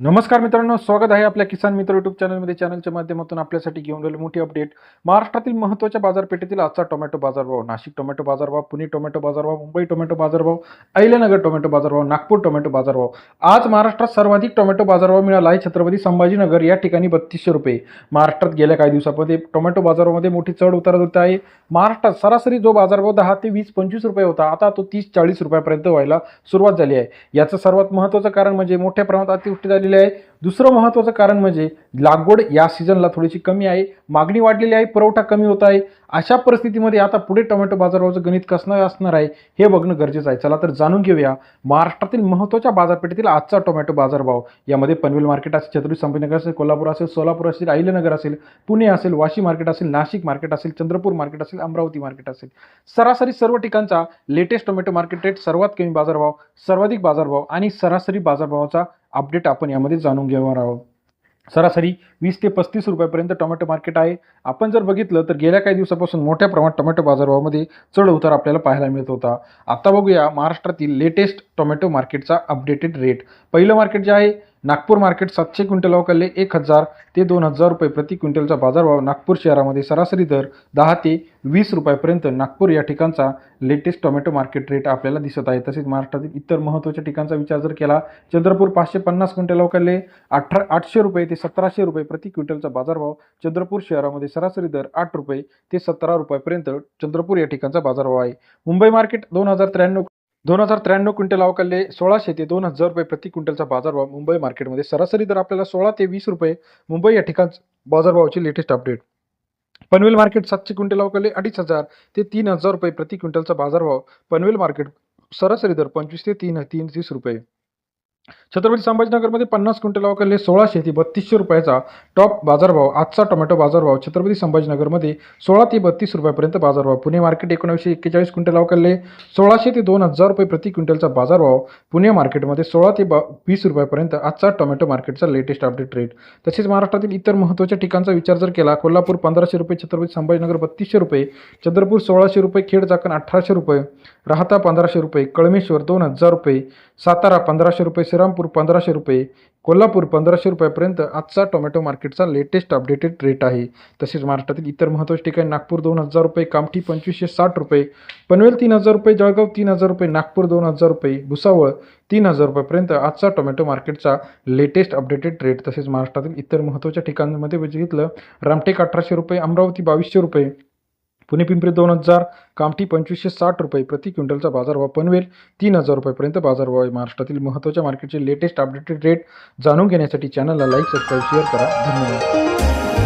नमस्कार मित्रांनो स्वागत आहे आपल्या किसान मित्र युट्यूब चॅनलमध्ये चॅनलच्या माध्यमातून आपल्यासाठी घेऊन गेले मोठी अपडेट महाराष्ट्रातील महत्त्वाच्या बाजारपेठेतील आजचा टोमॅटो बाजारभाव. नाशिक टोमॅटो बाजारभाव पुणे टोमॅटो बाजारभाव मुंबई टोमॅटो बाजारभाव अहिल्यानगर टोमॅटो बाजारभाव नागपूर टोमॅटो बाजारभाव. आज महाराष्ट्रात सर्वाधिक टोमॅटो बाजारभाव मिळाला आहे छत्रपती संभाजीनगर. या ठिकाणी बत्तीसशे रुपये. महाराष्ट्रात गेल्या काही दिवसामध्ये टोमॅटो बाजारामध्ये मोठी चढ उतार होत आहे. महाराष्ट्रात सरासरी जो बाजारभाव दहा ते वीस पंचवीस रुपये होता आता तो तीस चाळीस रुपयापर्यंत व्हायला सुरुवात झाली आहे. याचं सर्वात महत्त्वाचं कारण म्हणजे मोठ्या प्रमाणात अतिवृष्टी झालेली आहे. दुसरं महत्त्वाचं कारण म्हणजे लागवड या सीझनला थोडीशी कमी आहे. मागणी वाढलेली आहे पुरवठा कमी होत आहे. अशा परिस्थितीमध्ये आता पुढे टोमॅटो बाजारभावाचं गणित कसं असणार आहे हे बघणं गरजेचं आहे. चला तर जाणून घेऊया महाराष्ट्रातील महत्त्वाच्या बाजारपेठेतील आजचा टोमॅटो बाजारभाव. यामध्ये पनवेल मार्केट असेल छत्रपती संभाजीनगर असेल कोल्हापूर असेल सोलापूर असेल अहिल्यानगर असेल पुणे असेल वाशी मार्केट असेल नाशिक मार्केट असेल चंद्रपूर मार्केट असेल अमरावती मार्केट असेल. सरासरी सर्व ठिकाणचा लेटेस्ट टोमॅटो मार्केट रेट सर्वात कमी बाजारभाव सर्वाधिक बाजारभाव आणि सरासरी बाजारभावाचा अपडेट आपण यामध्ये जाणून घेणार आहोत. सरासरी वीस ते पस्तीस रुपयापर्यंत टोमॅटो मार्केट आहे. आपण जर बघितलं तर गेल्या काही दिवसापासून मोठ्या प्रमाणात टोमॅटो बाजारभावामध्ये चढ उतार आपल्याला पाहायला मिळत होता. आता बघूया महाराष्ट्रातील लेटेस्ट टोमॅटो मार्केटचा अपडेटेड रेट पहिलं मार्केट जे आहे नागपूर मार्केट सातशे क्विंटल अवकाले एक हजार ते दोन हजार रुपये प्रति क्विंटलचा बाजारभाव नागपूर शहरामध्ये सरासरी दर दहा ते वीस रुपयापर्यंत. नागपूर या ठिकाणचा लेटेस्ट टोमॅटो मार्केट रेट आपल्याला दिसत आहे. तसेच महाराष्ट्रातील इतर महत्त्वाच्या ठिकाणचा विचार जर केला चंद्रपूर पाचशे पन्नास क्विंटल अवकाले अठरा आठशे रुपये ते सतराशे रुपये प्रति क्विंटलचा बाजारभाव चंद्रपूर शहरामध्ये सरासरी दर आठ रुपये ते सतरा रुपयापर्यंत चंद्रपूर या ठिकाणचा बाजारभाव आहे. मुंबई मार्केट दोन हजार त्र्याण्णव दोन हजार त्र्याण्णव क्विंटल अवकाले सोळाशे ते दोन हजार रुपये प्रति क्विंटलचा बाजारभाव मुंबई मार्केटमध्ये. सरासरी दर आपल्याला सोळा ते वीस रुपये मुंबई या ठिकाण बाजारभावाची लेटेस्ट अपडेट पनवेल मार्केट सातशे क्विंटल अवकाले अडीच हजार ते तीन हजार रुपये प्रति क्विंटलचा बाजारभाव पनवेल मार्केट सरासरी दर पंचवीस ते तीन तीन तीस रुपये. छत्रपती संभाजीनगरमध्ये पन्नास क्विंटल अवकाले सोळाशे ते बत्तीसशे रुपयाचा टॉप बाजारभाव आजचा टोमॅटो बाजारभाव छत्रपती संभाजीनगरमध्ये सोळा ते बत्तीस रुपयापर्यंत बाजारभाव. पुणे मार्केट एकोणीसशे एक्केचाळीस क्विंटल अवकाले सोळाशे ते दोन हजार रुपये प्रति क्विंटलचा बाजारभाव. पुणे मार्केटमध्ये सोळा ते बा वीस रुपयापर्यंत आजचा टोमॅटो मार्केटचा लेटेस्ट अपडेट रेट तसेच महाराष्ट्रातील इतर महत्त्वाच्या ठिकाणचा विचार जर केला कोल्हापूर पंधराशे रुपये छत्रपती संभाजीनगर बत्तीसशे रुपये चंद्रपूर सोळाशे रुपये खेड चाकण अठराशे रुपये राहता पंधराशे रुपये कळमेश्वर दोन हजार रुपये सातारा पंधराशे रुपये श्रीरामपूर पंधराशे रुपये कोल्हापूर पंधराशे रुपयापर्यंत आजचा टोमॅटो मार्केटचा लेटेस्ट अपडेटेड रेट आहे. तसेच महाराष्ट्रातील इतर महत्त्वाचे ठिकाणी नागपूर दोन हजार रुपये कामठी पंचवीसशे साठ रुपये पनवेल तीन हजार रुपये जळगाव तीन हजार रुपये नागपूर दोन हजार रुपये भुसावळ तीन हजार रुपयापर्यंत आजचा टोमॅटो मार्केटचा लेटेस्ट अपडेटेड रेट तसेच महाराष्ट्रातील इतर महत्त्वाच्या ठिकाणांमध्ये बघितलं रामटेक अठराशे रुपये अमरावती बावीसशे रुपये पुणे पिंपरी दोन हजार कामठी पंचवीसशे साठ रुपये प्रति क्विंटलचा बाजारभाव पनवेल तीन हजार रुपयेपर्यंत बाजारभाव आहे महाराष्ट्रातील महत्त्वाच्या मार्केटचे लेटेस्ट अपडेटेड रेट जाणून घेण्यासाठी चॅनलला लाईक सबस्क्राईब शेअर करा. धन्यवाद.